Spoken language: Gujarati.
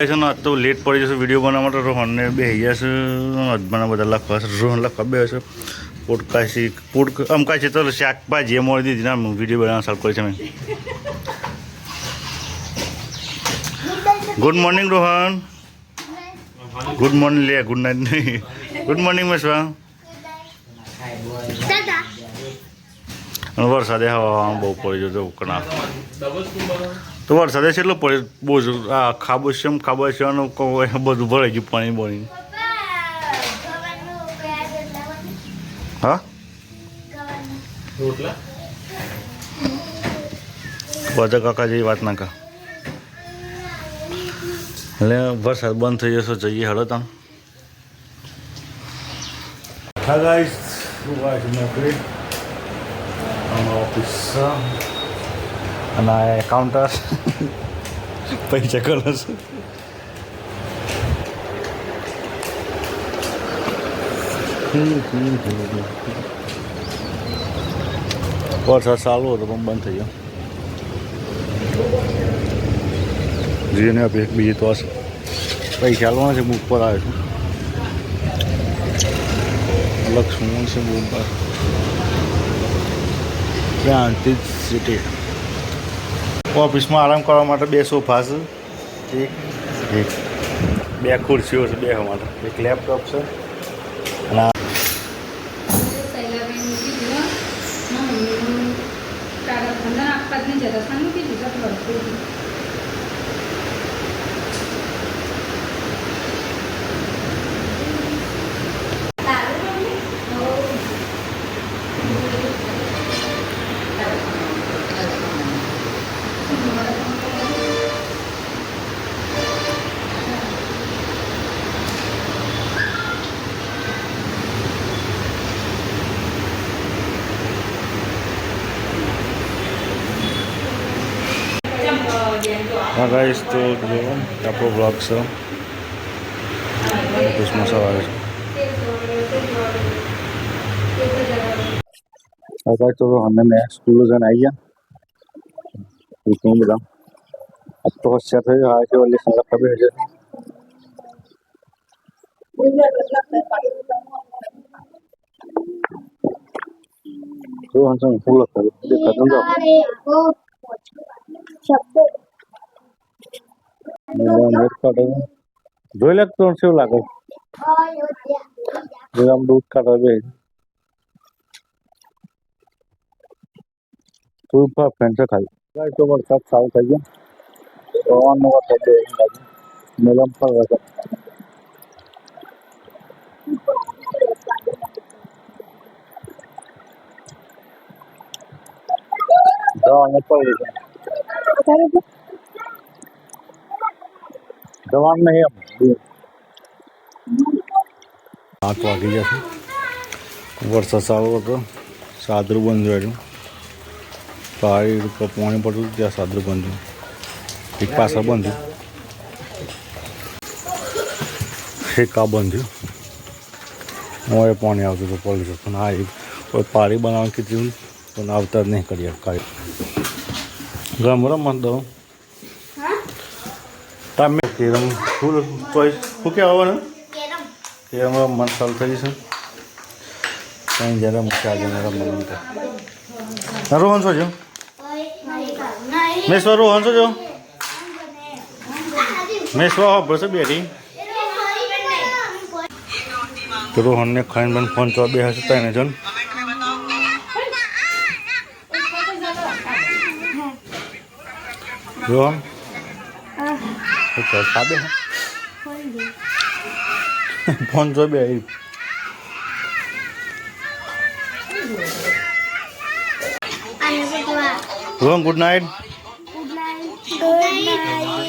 છે ને આજ તો લેટ પડી જશે વીડિયો બનાવવા માટે રોહનને બે ગયા છે હસબન્ડ બધા લખવા છે રોહન લખવા બે છે પોડકાશી પોડ અમકા છે તો શાકભાજી એ મળી દીધી ના વીડિયો બનાવવા ચાલુ કરી છે મેં good morning Rohan good morning લે ગુડ નાઇટ નહીં ગુડ મોર્નિંગ મેશવા દાદા અને વરસાદે હવા બહુ પડી જતો ઉકળા તો વરસાદે છે એટલો પડે બહુ જ આ ખાબોશિયમ ખાબોશિયમ બધું ભરાઈ ગયું પાણી જેટલા હા? બધા કાકા જેવી વાત ના કા એટલે વરસાદ બંધ થઈ જશે જઈએ હળો તમે. હા ગાઈસ શું વાત નોકરી ઓફિસ અને કાઉન્ટર પૈસા કરે છે. વરસાદ ચાલુ હતો, પણ બંધ થઈ ગયો. જીને આપી બીજી તો હશે. પૈસા આલવાના છે, બુક પર આવે છે. લક્ષ્મણ છે, બુક પર. જ સિટી ઓફિસમાં આરામ કરવા માટે બે સોફા છે. એક એક, બે ખુરશીઓ છે બે માટે. એક લેપટોપ છે. અને આપવા જ નહીં જતા હા ગાઈસ તો જો આપણો બ્લોગ છે ઓફિસમાં સવારે છે હવે તો અમે મેં સ્કૂલો જઈને આવી ગયા પૂછું બધા આજ તો હોશિયાર થઈ ગયો આજે ઓલી સારા ખબર છે જો હંસો ફૂલ લખાયું દેખાતું જાઓ અરે બહુ શબ્દ નેટ કાઢે જોઈ લે તો શું લાગે? આમ દૂધ કાઢવા બે તું પર ફ્રેન્ડ છે ખાલી. તો વરસાદ સારું થઈ ગયો. પવનનો વરસાદ બે મેલમ પર વરસાદ દવાનું પડી છે દવાનું નહીં એમ. આઠ વાગી જશે વરસાદ સારો હતો. સાદરું બંધ રહ્યું. ઉપર પાણી પડતું ત્યાં સાદરું બંધ થયું એક પાસા બંધ એક આ બંધ થયું. મોએ પાણી આવતું હતું પોલીસ પણ આ એક કોઈ પાડી બનાવવાનું કીધું પણ આવતા જ નહીં કરી કાંઈ ગરમ ગરમ તમે કેરમ ફૂલ ચોઈસ શું કહેવા આવવાનું? કેરમ. કેરમ રમવાનું ચાલુ થઈ જશે. કંઈ જરા મૂકે આજે રમવાનું ના રોહન છો? જો મેશ્વર રોહન છો? જો મેશ્વર હો બસ બેરી તો રોહનને ખાઈને પણ ફોન તો બે હશે તને જન રોહન? ખાબે ફોન જો બે good night good night. Good night.